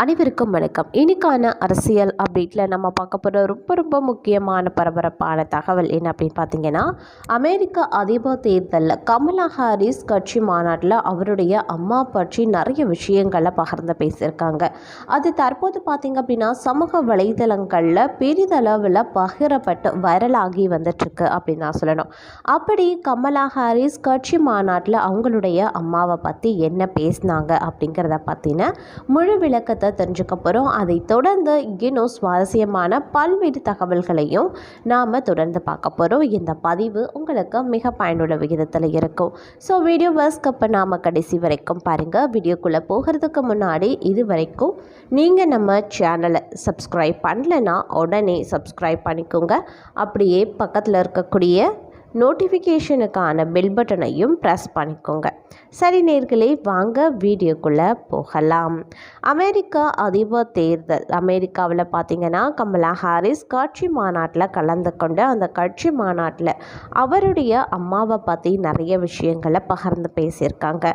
அனைவருக்கும் வணக்கம். இன்னைக்கான அரசியல் அப்டேட்டில் நம்ம பார்க்க போகிற ரொம்ப ரொம்ப முக்கியமான பரபரப்பான தகவல் என்ன அப்படின்னு பார்த்தீங்கன்னா அமெரிக்க அதிபர் தேர்தலில் கமலா ஹாரிஸ் கட்சி மாநாட்டில் அவருடைய அம்மா பற்றி நிறைய விஷயங்களை பகிர்ந்து பேசியிருக்காங்க. அது தற்போது பார்த்தீங்க அப்படின்னா சமூக வலைதளங்களில் பெரிதளவில் பகிரப்பட்டு வைரலாகி வந்துட்டுருக்கு அப்படின்னு தான் சொல்லணும். அப்படி கமலா ஹாரிஸ் கட்சி மாநாட்டில் அவங்களுடைய அம்மாவை பற்றி என்ன பேசினாங்க அப்படிங்கிறத பற்றின முழு விளக்கத்தை தெரிஞ்சுக்க போகிறோம் அதை தொடர்ந்து இன்னும் சுவாரஸ்யமான பல்வேறு தகவல்களையும் நாம் தொடர்ந்து பார்க்க போகிறோம் இந்த பதிவு உங்களுக்கு மிக பயனுள்ள விகிதத்தில் இருக்கும். ஸோ வீடியோ வர்ஸ்க்கு நாம் கடைசி வரைக்கும் பாருங்கள் வீடியோக்குள்ளே போகிறதுக்கு முன்னாடி இது வரைக்கும் நீங்கள் நம்ம சேனலை சப்ஸ்கிரைப் பண்ணலைன்னா உடனே சப்ஸ்கிரைப் பண்ணிக்கோங்க. அப்படியே பக்கத்தில் இருக்கக்கூடிய நோட்டிஃபிகேஷனுக்கான பெல் பட்டனையும் ப்ரெஸ் பண்ணிக்கோங்க. சரி நேர்களே வாங்க வீடியோக்குள்ளே போகலாம். அமெரிக்கா அதிபர் தேர்தல். அமெரிக்காவில் பார்த்தீங்கன்னா கமலா ஹாரிஸ் கட்சி மாநாட்டில் கலந்து கொண்டு அந்த கட்சி மாநாட்டில் அவருடைய அம்மாவை பற்றி நிறைய விஷயங்களை பகிர்ந்து பேசியிருக்காங்க.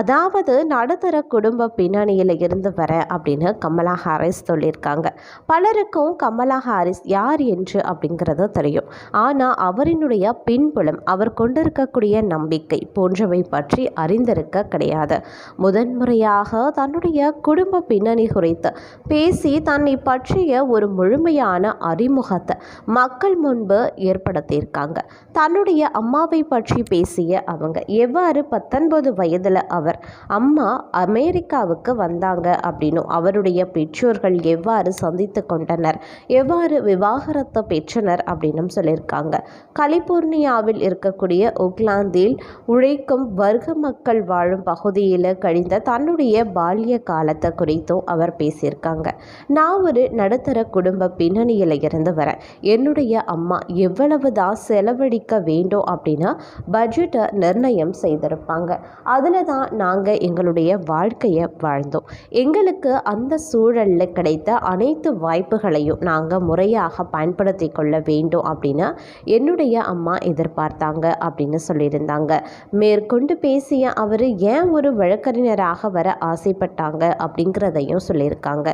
அதாவது நடுத்தர குடும்ப பின்னணியில் இருந்து வர அப்படின்னு கமலா ஹாரிஸ் சொல்லியிருக்காங்க. பலருக்கும் கமலா ஹாரிஸ் யார் என்று அப்படிங்கிறது தெரியும். ஆனால் அவரினுடைய பின் பின்புலம் அவர் கொண்டிருக்கக்கூடிய நம்பிக்கை போன்றவை பற்றி அறிந்திருக்க கிடையாது. முதன்முறையாக தன்னுடைய குடும்ப பின்னணி குறித்து பேசி தன்னை பற்றிய ஒரு முழுமையான அறிமுகத்தை மக்கள் முன்பு ஏற்படுத்தியிருக்காங்க. தன்னுடைய அம்மாவை பற்றி பேசிய அவங்க எவ்வாறு பத்தொன்பது வயதில் அவர் அம்மா அமெரிக்காவுக்கு வந்தாங்க அப்படின்னும் அவருடைய பெற்றோர்கள் எவ்வாறு சந்தித்து கொண்டனர் எவ்வாறு விவாகரத்தை பெற்றனர் அப்படின்னும் சொல்லியிருக்காங்க. கலிபோர்னியா கலிபோர்னியாவில் இருக்கக்கூடிய ஒக்லாந்தில் உழைக்கும் வர்க்க மக்கள் வாழும் பகுதியில் கழிந்த தன்னுடைய பால்ய காலத்தை குறித்தும் அவர் பேசியிருக்காங்க. நான் ஒரு நடுத்தர குடும்ப பின்னணியில் இருந்து வரேன். என்னுடைய அம்மா எவ்வளவு தான் செலவழிக்க வேண்டும் அப்படின்னா பட்ஜெட்டை நிர்ணயம் செய்திருப்பாங்க. அதில் தான் நாங்கள் எங்களுடைய வாழ்க்கையை வாழ்ந்தோம். எங்களுக்கு அந்த சூழலில் கிடைத்த அனைத்து வாய்ப்புகளையும் நாங்கள் முறையாக பயன்படுத்தி கொள்ள வேண்டும் அப்படின்னா என்னுடைய அம்மா எதிர்பார்த்தாங்க அப்படின்னு சொல்லியிருந்தாங்க. மேற்கொண்டு பேசிய அவர் ஏன் ஒரு வழக்கறிஞராக வர ஆசைப்பட்டாங்க அப்படிங்கிறதையும் சொல்லியிருக்காங்க.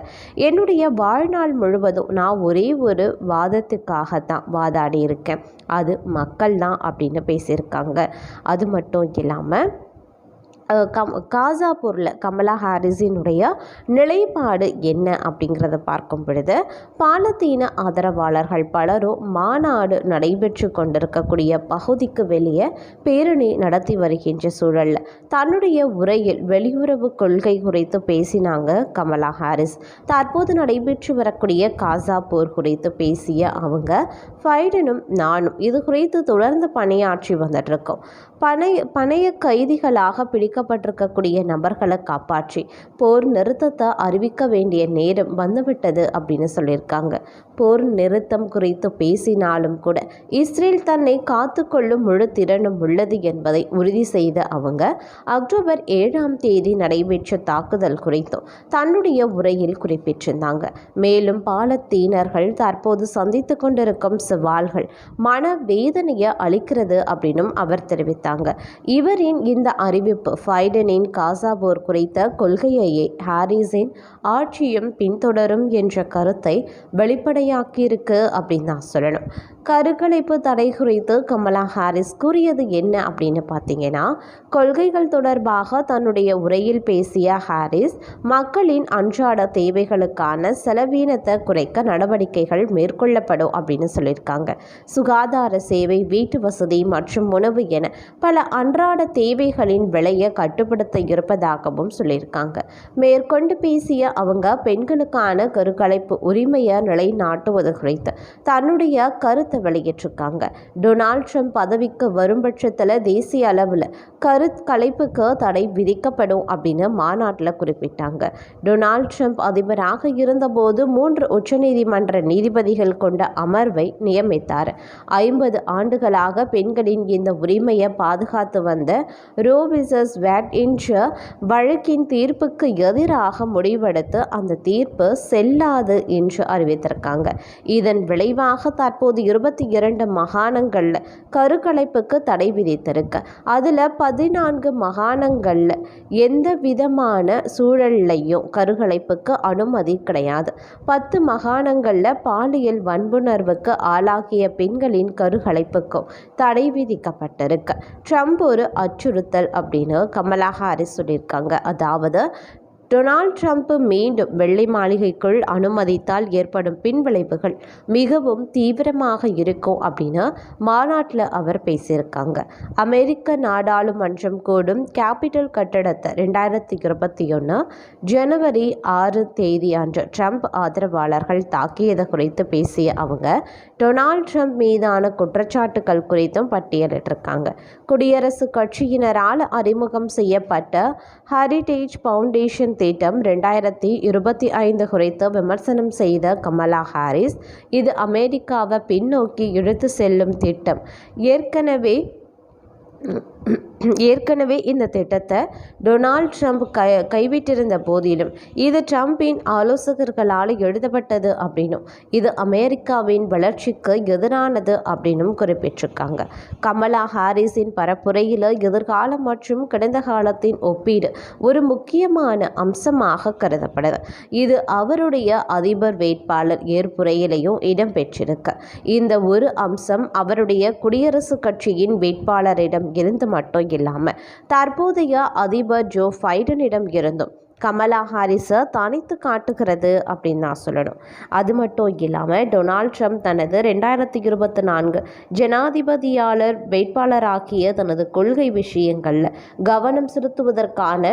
என்னுடைய வாழ்நாள் முழுவதும் நான் ஒரே ஒரு வாதத்துக்காக தான் வாதாடி இருக்கேன் அது மக்கள் தான் அப்படின்னு பேசியிருக்காங்க. அது மட்டும் இல்லாமல் கம் கம் காசாப்பூரில் கமலா ஹாரிஸினுடைய நிலைப்பாடு என்ன அப்படிங்கிறத பார்க்கும் பொழுது பாலத்தீன ஆதரவாளர்கள் பலரும் மாநாடு நடைபெற்று கொண்டிருக்கக்கூடிய பகுதிக்கு வெளியே பேரணி நடத்தி வருகின்ற சூழலில் தன்னுடைய உரையில் வெளியுறவு கொள்கை குறித்து பேசினாங்க கமலா ஹாரிஸ். தற்போது நடைபெற்று வரக்கூடிய காசா போர் குறித்து பேசிய அவங்க ஃபைடனும் நானும் இது குறித்து தொடர்ந்து பணியாற்றி வந்துட்டுருக்கோம் பணைய பணைய கைதிகளாக பிடிக்கப்பட்டிருக்கக்கூடிய நபர்களை காப்பாற்றி போர் நிறுத்தத்தை அறிவிக்க வேண்டிய நேரம் வந்துவிட்டது அப்படின்னு சொல்லியிருக்காங்க. போர் நிறுத்தம் குறித்து பேசினாலும் கூட இஸ்ரேல் தன்னை காத்துக்கொள்ளும் முழு திறனும் உள்ளது என்பதை உறுதி செய்த அவங்க அக்டோபர் ஏழாம் தேதி நடைபெற்ற தாக்குதல் குறித்தும் தன்னுடைய உரையில் குறிப்பிட்டிருந்தாங்க. மேலும் பாலத்தீனர்கள் தற்போது சந்தித்து கொண்டிருக்கும் சவால்கள். மன வேதனையை அளிக்கிறது அப்படின்னும் அவர் தெரிவித்தாங்க. இவரின் இந்த அறிவிப்பு ஃபைடனின் காசா போர் குறித்த கொள்கையையே ஹாரிஸின் ஆட்சியும் பின்தொடரும் என்ற கருத்தை வெளிப்படையாக்கியிருக்கு அப்படின்னு தான் சொல்லணும். கருக்கலைப்பு தடை குறித்து கமலா ஹாரிஸ் கூறியது என்ன அப்படின்னு பார்த்தீங்கன்னா கொள்கைகள் தொடர்பாக தன்னுடைய உரையில் பேசிய ஹாரிஸ் மக்களின் அன்றாட தேவைகளுக்கான செலவீனத்தை குறைக்க நடவடிக்கைகள் மேற்கொள்ளப்படும் அப்படின்னு சொல்லியிருக்காங்க சுகாதார சேவை வீட்டு வசதி மற்றும் உணவு என பல அன்றாட தேவைகளின் விலையை கட்டுப்படுத்த இருப்பதாகவும் சொல்லியிருக்காங்க. மேற்கொண்டு பேசிய அவங்க பெண்களுக்கான கருக்கலைப்பு உரிமையை நிலைநாட்டுவது குறித்து தன்னுடைய கருத்தை வெளியிட்டிருக்காங்க. டொனால்ட் ட்ரம்ப் பதவிக்கு வரும் பட்சத்தில் தேசிய அளவில் கருக்கலைப்புக்கு தடை விதிக்கப்படும் அப்படின்னு மாநாட்டில் குறிப்பிட்டாங்க. டொனால்ட் ட்ரம்ப் அதிபராக இருந்தபோது மூன்று உச்சநீதிமன்ற நீதிபதிகள் கொண்ட அமர்வை நியமித்தார். ஐம்பது ஆண்டுகளாக பெண்களின் இந்த உரிமையை பாதுகாத்து வந்த ரோவிசஸ் வேட் என்ற வழக்கின் தீர்ப்புக்கு எதிராக முடிவெடுத்து அந்த தீர்ப்பு செல்லாது என்று அறிவித்திருக்காங்க. இதன் விளைவாக தற்போது இருபத்தி இரண்டு மாகாணங்களில் கருக்கலைப்புக்கு தடை விதித்திருக்கு. அதில் பதினான்கு மாகாணங்களில் எந்த விதமான சூழல்லையும் கருகலைப்புக்கு அனுமதி கிடையாது. பத்து மாகாணங்களில் பாலியல் வன்புணர்வுக்கு ஆளாகிய பெண்களின் கருகலைப்புக்கும் தடை விதிக்கப்பட்டிருக்கு. ட்ரம்ப் ஒரு அச்சுறுத்தல் அப்படின்னு கமலா ஹாரிஸ் சொல்லியிருக்காங்க. அதாவது டொனால்ட் ட்ரம்ப் மீண்டும் வெள்ளை மாளிகைக்குள் அனுமதித்தால் ஏற்படும் பின்விளைவுகள் மிகவும் தீவிரமாக இருக்கும் அப்படின்னு மாநாட்டில் அவர் பேசியிருக்காங்க. அமெரிக்க நாடாளுமன்றம் கூடும் கேபிட்டல் கட்டடத்தை ரெண்டாயிரத்தி இருபத்தி ஒன்று ஜனவரி ஆறு தேதி அன்று ட்ரம்ப் ஆதரவாளர்கள் தாக்கியது குறித்து பேசிய அவங்க டொனால்ட் ட்ரம்ப் மீதான குற்றச்சாட்டுகள் குறித்தும் பட்டியலிட்டிருக்காங்க. குடியரசுக் கட்சியினரால் அறிமுகம் செய்யப்பட்ட ஹெரிட்டேஜ் ஃபவுண்டேஷன் திட்டம் ரெண்டாயிரத்தி இருபத்தி ஐந்து குறித்து விமர்சனம் செய்த கமலா ஹாரிஸ் இது அமெரிக்காவை பின்னோக்கி இழுத்து செல்லும் திட்டம். ஏற்கனவே ஏற்கனவே இந்த திட்டத்தை டொனால்ட் ட்ரம்ப் கை கைவிட்டிருந்த போதிலும் இது ட்ரம்பின் ஆலோசகர்களால் எழுதப்பட்டது அப்படின்னும் இது அமெரிக்காவின் வளர்ச்சிக்கு எதிரானது அப்படின்னும் குறிப்பிட்டிருக்காங்க. கமலா ஹாரிஸின் பரப்புரையில் எதிர்காலம் மற்றும் கடந்த காலத்தின் ஒப்பீடு ஒரு முக்கியமான அம்சமாக கருதப்படுது இது அவருடைய அதிபர் வேட்பாளர் ஏற்புரையிலையும் இடம்பெற்றிருக்கு. இந்த ஒரு அம்சம் அவருடைய குடியரசுக் கட்சியின் வேட்பாளரிடம் இருந்து மட்டும் இல்லாமல் தற்போதைய அதிபர் ஜோ பைடனிடம் இருந்தும் கமலா ஹாரிஸை தனித்து காட்டுகிறது அப்படின்னு நான் சொல்லணும். அது மட்டும் இல்லாமல் டொனால்ட் ட்ரம்ப் தனது ரெண்டாயிரத்தி இருபத்தி நான்கு ஜனாதிபதியாளர் வேட்பாளராக்கிய தனது கொள்கை விஷயங்களில் கவனம் செலுத்துவதற்கான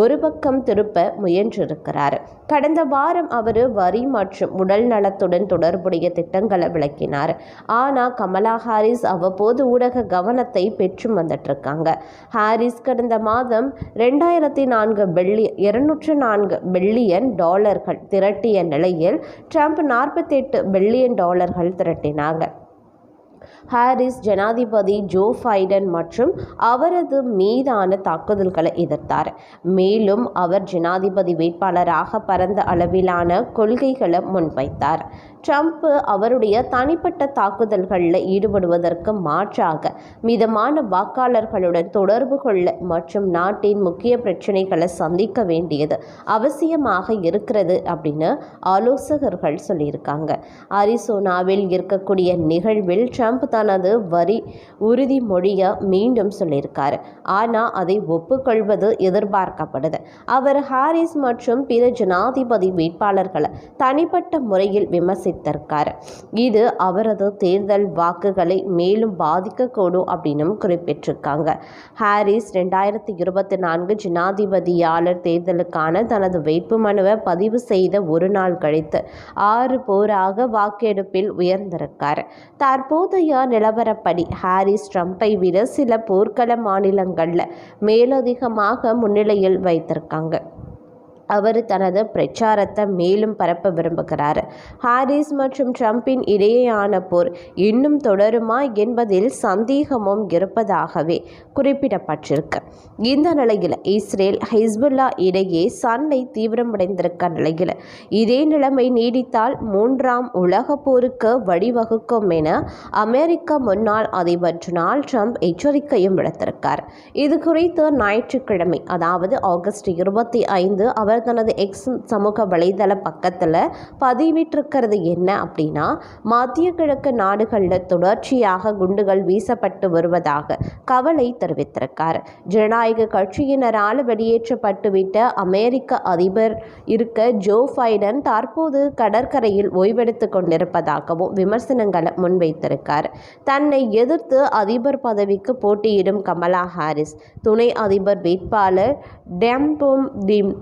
ஒரு பக்கம் திருப்ப முயன்றிருக்கிறார். கடந்த வாரம் அவர் வரி மற்றும் உடல் நலத்துடன் தொடர்புடைய திட்டங்களை விளக்கினார். ஆனால் கமலா ஹாரிஸ் அவ்வப்போது ஊடக கவனத்தை பெற்று வந்துட்டு இருக்காங்க. ஹாரிஸ் கடந்த மாதம் ரெண்டாயிரத்தி நான்கு வெள்ளி இருநூற்று நான்கு பில்லியன் டாலர்கள் திரட்டிய நிலையில் ட்ரம்ப் நாற்பத்தெட்டு பில்லியன் டாலர்கள் திரட்டினாங்க. ஹாரிஸ் ஜனாதிபதி ஜோ ஃபைடன் மற்றும் அவரது மீதான தாக்குதல்களை எதிர்த்தார். மேலும் அவர் ஜனாதிபதி வேட்பாளராக பரந்த அளவிலான கொள்கைகளை முன்வைத்தார். ட்ரம்ப் அவருடைய தனிப்பட்ட தாக்குதல்களில் ஈடுபடுவதற்கு மாற்றாக மிதமான வாக்காளர்களுடன் தொடர்பு கொள்ள மற்றும் நாட்டின் முக்கிய பிரச்சனைகளை சந்திக்க வேண்டியது அவசியமாக இருக்கிறது அப்படின்னு ஆலோசகர்கள் சொல்லியிருக்காங்க. அரிசோனாவில் இருக்கக்கூடிய நிகழ்வில் ட்ரம்ப் தனது வரி உறுதிமொழியை மீண்டும் சொல்லியிருக்காரு. ஆனால் அதை ஒப்புக்கொள்வது எதிர்பார்க்கப்படுது. அவர் ஹாரிஸ் மற்றும் பிற ஜனாதிபதி வேட்பாளர்களை தனிப்பட்ட முறையில் விமர்சித்திருக்கார் இது அவரது தேர்தல் வாக்குகளை மேலும் பாதிக்கக்கூடும் அப்படின்னும் குறிப்பிட்டிருக்காங்க. ஹாரிஸ் ரெண்டாயிரத்தி இருபத்தி நான்கு ஜனாதிபதியாளர் தேர்தலுக்கான தனது வேட்புமனுவை பதிவு செய்த ஒரு நாள் கழித்து ஆறு போராக வாக்கெடுப்பில் உயர்ந்திருக்கார். தற்போதைய நிலவரப்படி ஹாரிஸ் ட்ரம்ப்பை விட சில போர்க்கள மாநிலங்களில் மேலதிகமாக முன்னிலையில் வைத்திருக்காங்க. அவர் தனது பிரச்சாரத்தை மேலும் பரப்ப விரும்புகிறார். ஹாரிஸ் மற்றும் ட்ரம்பின் இடையேயான போர் இன்னும் தொடருமா என்பதில் சந்தேகமும் இருப்பதாகவே குறிப்பிடப்பட்டிருக்கு. இந்த நிலையில் இஸ்ரேல் ஹிஸ்புல்லா இடையே சண்டை தீவிரமடைந்திருக்க நிலையில் இதே நிலைமை நீடித்தால் மூன்றாம் உலக போருக்கு வழிவகுக்கும் என அமெரிக்க முன்னாள் அதிபர் டொனால்ட் ட்ரம்ப் எச்சரிக்கையும் விடுத்திருக்கார். இது குறித்து ஞாயிற்றுக்கிழமை அதாவது ஆகஸ்ட் இருபத்தி ஐந்து அவர் தனது எக்ஸ் சமூக வலைதள பக்கத்தில் பதிவிட்டிருக்கிறது என்ன அப்படின்னா மத்திய கிழக்கு நாடுகளில் தொடர்ச்சியாக குண்டுகள் வீசப்பட்டு வருவதாக கவலை தெரிவித்திருக்கார். ஜனநாயக கட்சியினரால் வெளியேற்றப்பட்டுவிட்ட அமெரிக்க அதிபர் இருக்க ஜோ பைடன் தற்போது கடற்கரையில் ஓய்வெடுத்து கொண்டிருப்பதாகவும் விமர்சனங்களை முன்வைத்திருக்கார். தன்னை எதிர்த்து அதிபர் பதவிக்கு போட்டியிடும் கமலா ஹாரிஸ் துணை அதிபர் வேட்பாளர் டெம்போம் டிம்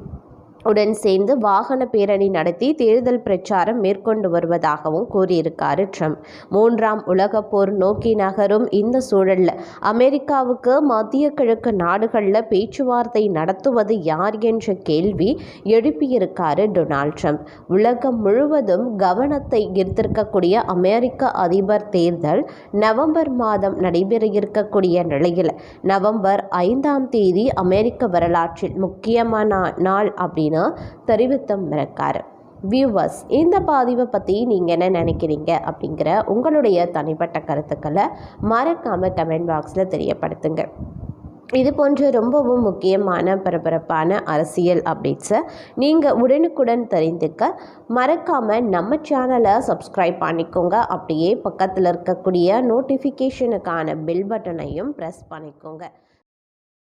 உடன் சேர்ந்து வாகன பேரணி நடத்தி தேர்தல் பிரச்சாரம் மேற்கொண்டு வருவதாகவும் கூறியிருக்காரு ட்ரம்ப். மூன்றாம் உலக போர் நோக்கி நகரும் இந்த சூழலில் அமெரிக்காவுக்கு மத்திய கிழக்கு நாடுகளில் பேச்சுவார்த்தை நடத்துவது யார் என்ற கேள்வி எழுப்பியிருக்காரு டொனால்ட் ட்ரம்ப். உலகம் முழுவதும் கவனத்தை ஈர்த்திருக்கக்கூடிய அமெரிக்க அதிபர் தேர்தல் நவம்பர் மாதம் நடைபெற இருக்கக்கூடிய நிலையில் நவம்பர் ஐந்தாம் தேதி அமெரிக்க வரலாற்றில் முக்கியமான நாள் அப்படின்னு தெரிவித்தும் இருக்காரு வியூவர்ஸ் இந்த பதிவை பற்றி நீங்கள் என்ன நினைக்கிறீங்க அப்படிங்கிற உங்களுடைய தனிப்பட்ட கருத்துக்களை மறக்காமல் கமெண்ட் பாக்ஸில் தெரியப்படுத்துங்க. இது போன்ற ரொம்பவும் முக்கியமான பரபரப்பான அரசியல் அப்டேட்ஸை நீங்கள் உடனுக்குடன் தெரிந்துக்க மறக்காமல் நம்ம சேனலை சப்ஸ்கிரைப் பண்ணிக்கோங்க. அப்படியே பக்கத்தில் இருக்கக்கூடிய நோட்டிஃபிகேஷனுக்கான பில் பட்டனையும் ப்ரெஸ் பண்ணிக்கோங்க.